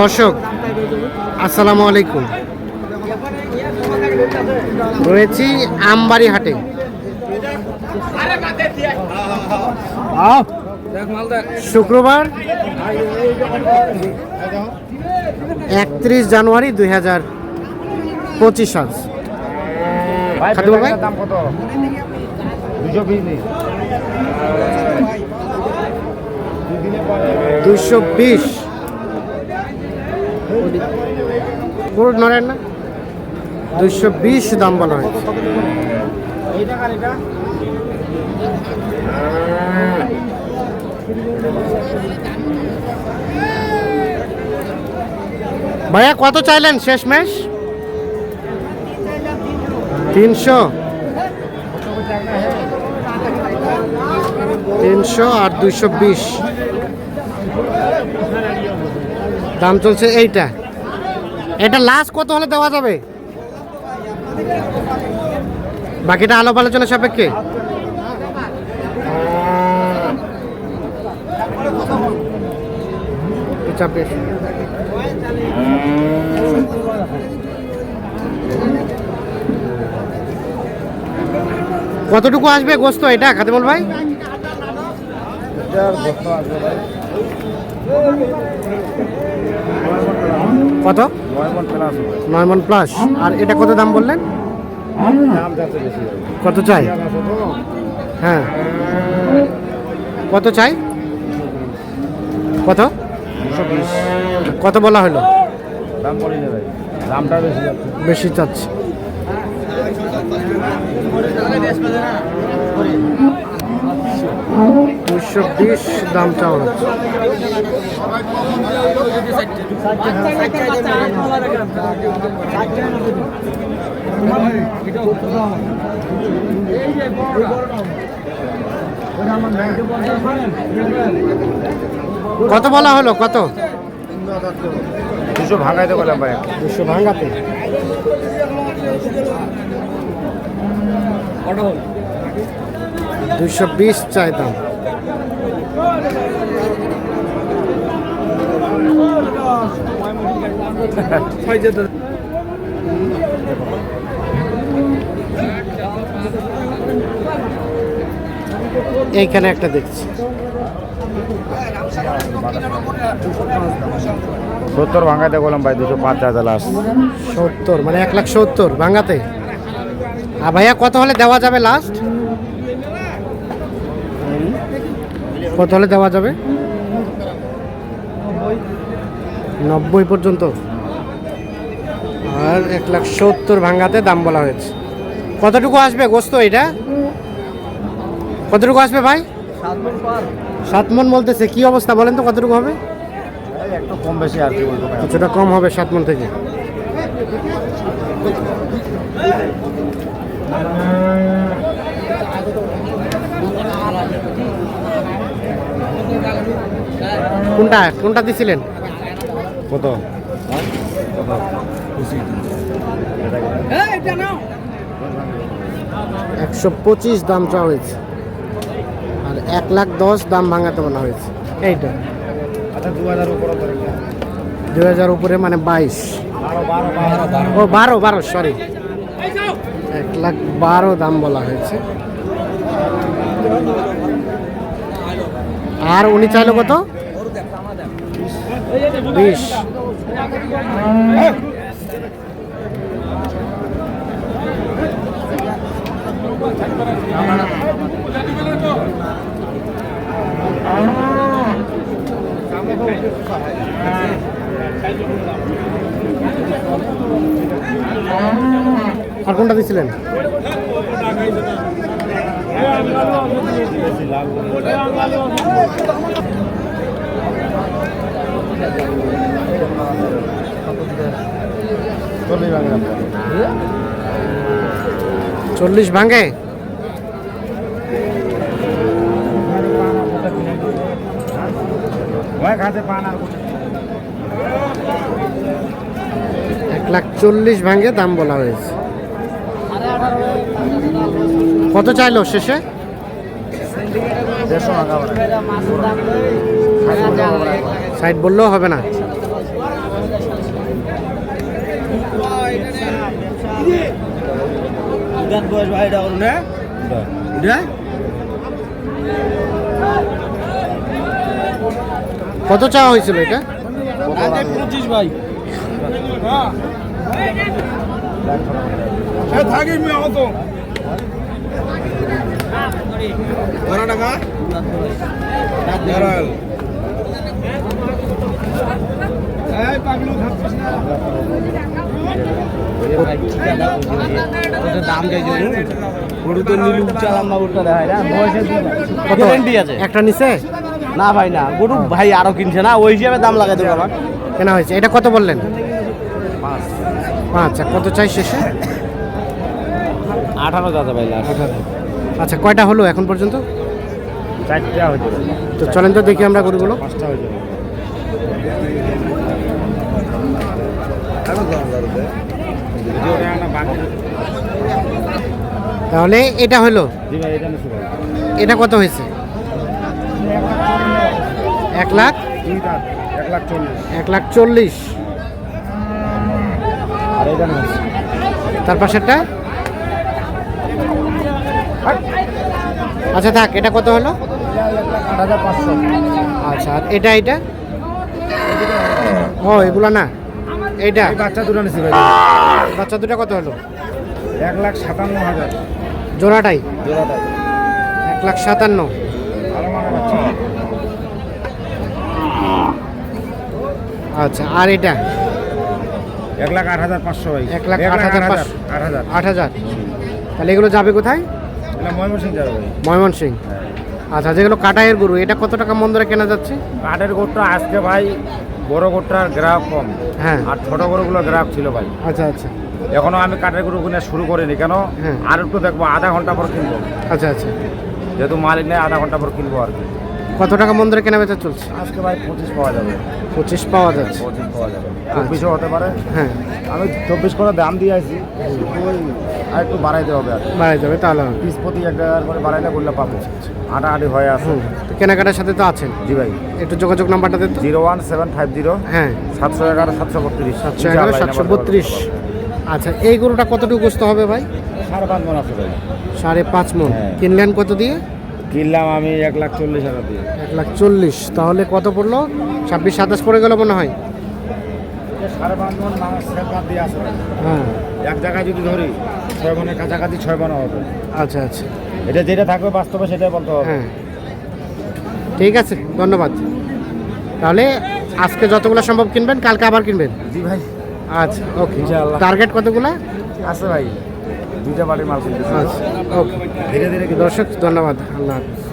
দর্শক, আসসালামু আলাইকুম। রয়েছি আমবাড়ি হাটে। শুক্রবার, একত্রিশ জানুয়ারি দুই হাজার পঁচিশ সাল। দুশো বিশ। বিশ নড়েন না? দুইশো বিশ দাম বলা হয়েছে। ভাইয়া, কত চাইলেন শেষ ম্যাচ তিনশো। তিনশো আর দুইশো বিশ। দাম চলছে এইটা। এটা লাস্ট কত হলে দেওয়া যাবে? বাকিটা আলাপ আলোচনা সাপেক্ষে? কতটুকু আসবে গোস্ত এটা কত আছে ভাই। কত? নয় মন প্লাস। আর এটা কত দাম বললেন? কত চাই? হ্যাঁ। কত চাই? কত? কত বলা হলো? দামটা বেশি চাচ্ছি। দুশো বিশ দাম চাওয়া হচ্ছে কত বলা হলো? কত? দুশো ভাঙাইতে বললাম ভাই। দুশো ভাঙাতে। দুশো বিশ চাই দাম এইখানে একটা দেখছি। সত্তর ভাঙাইতে বললাম ভাই দুশো পাঁচ হাজার লাস্ট সত্তর মানে এক লাখ সত্তর ভাঙাতে। আর ভাইয়া কত হলে দেওয়া যাবে লাস্ট কত হলে দেওয়া যাবে? নব্বই পর্যন্ত। আর এক লাখ সত্তর ভাঙাতে দাম বলা হয়েছে। কতটুকু আসবে গোস্ত এটা? কতটুকু আসবে ভাই? সাত মন বলতেছে কি অবস্থা বলেন তো কতটুকু হবে? কম বেশি আর কিছুটা কম হবে সাত মন থেকে। কোনটা? কোনটা দিছিলেন? কত? একশো পঁচিশ দাম চাওয়া হয়েছে। আর এক লাখ দশ দাম ভাঙাতে বলা হয়েছে। এইটা। আচ্ছা দু হাজার উপরে মানে বাইশ। ও বারো বারো সরি এক লাখ বারো দাম বলা হয়েছে। আর উনি চাইলো কত? বিশ। আর কোনটা দিছিলেন? চল্লিশ ভাঙে? এক লাখ চল্লিশ ভাঙে দাম বলা হয়েছে কত চাইলো শেষে দেড়শো টাকা। সাইড বললেও হবে না। কত চাওয়া হয়েছিল এটা? পঁচিশ ভাই। থাকি তো। বারো টাকা। দাম গরু তো নীলু চালাম না গরুটা দেখায় না কত গ্যারেন্টি আছে একটা নিচে না ভাই না। গরু ভাই আরও কিনছে না ওই হিসাবে দাম লাগাই দেবো আমার কেনা হয়েছে। এটা কত বললেন? আর কত চাই শেষে? আঠারো দাদা ভাই আচ্ছা কয়টা হলো এখন পর্যন্ত? চারটা হয়েছে তো চলেন তো দেখি আমরা গরুগুলো। পাঁচটা হয়েছে তাহলে এটা হলো? এটা কত হয়েছে? এক লাখ? এক লাখ চল্লিশ। তার পাশেরটা? আচ্ছা থাক এটা কত হলো? আট হাজার পাঁচশো। আচ্ছা আর এটা এটা? ও এগুলো না? এইটা বাচ্চা দুটো নিচ্ছি ভাই। বাচ্চা দুটা কত হলো? এক লাখ সাতান্ন হাজার। জোড়াটাই? জোড়াটা এক লাখ সাতান্ন। আচ্ছা আর এটা? এক লাখ আট হাজার পাঁচশো ভাই। এক লাখ আট হাজার পাঁচশো। আট হাজার। আট হাজার। তাহলে এগুলো যাবে কোথায়? এটা ময়মনসিং যাবে ময়মনসিং আচ্ছা যেগুলো কাটায়ের গরু এটা কত টাকা মন ধরে কেনা যাচ্ছে? কাঠের গরুটা আজকে ভাই বড় গরুটার গ্রাহক কম। হ্যাঁ। আর ছোট গরুগুলো গ্রাহক ছিল ভাই। আচ্ছা আচ্ছা। এখনও আমি কাঠের গরু কিনে শুরু করিনি কেন? হ্যাঁ। আর একটু দেখব আধা ঘণ্টা পর কিনবো। আচ্ছা আচ্ছা। যেহেতু মালিক নেই আধা ঘণ্টা পর কিনবো আর কি। কত টাকা মন ধরে কেনা বেচা চলছে? আজকে ভাই পঁচিশ পাওয়া যাবে। পঁচিশ পাওয়া যাচ্ছে। পঁচিশ পাওয়া যাবে। চব্বিশও হতে পারে। হ্যাঁ। আমি চব্বিশ করে দাম দিয়ে ওই আর একটু বাড়াইতে হবে আর কি। বাড়াই যাবে তাহলে পিস প্রতি এক টাকার করে বাড়াইলে বললে পাবো। আটাআটি হয়ে আছে। তো কেনাকাটার সাথে তো আছেন? জি ভাই। একটু যোগাযোগ নাম্বারটা দেন zero one seven five zero হ্যাঁ। সাতশো এগারো সাতশো বত্রিশ। সাতশো এগারো সাতশো বত্রিশ। আচ্ছা এই গরুটা কতটুকু গোস্ত হবে ভাই? সাড়ে পাঁচ মন আছে ভাই। সাড়ে পাঁচ মন। হ্যাঁ। কিনলেন কত দিয়ে? কিনলাম আমি এক লাখ চল্লিশ হাজার দিয়ে। এক লাখ চল্লিশ। তাহলে কত পড়ল? ছাব্বিশ সাতাশ পড়ে গেল মনে হয়। সাড়ে পাঁচ মন দিয়ে আছে। হ্যাঁ। এক জায়গায় যদি ধরি ছয় মনের কাছাকাছি ছয় মনে হবে। আচ্ছা আচ্ছা। এটা যেটা থাকবে বাস্তবে সেটাই বলতে হবে। হ্যাঁ। ঠিক আছে ধন্যবাদ। তাহলে আজকে যতগুলো সম্ভব কিনবেন কালকে আবার কিনবেন? জি ভাই। আচ্ছা ওকে। টার্গেট কতগুলো? আছে ভাই। দুইটা বাড়ির মাল কিনতেছে। আচ্ছা ধীরে ধীরে দর্শক? ধন্যবাদ আল্লাহ হাফিজ।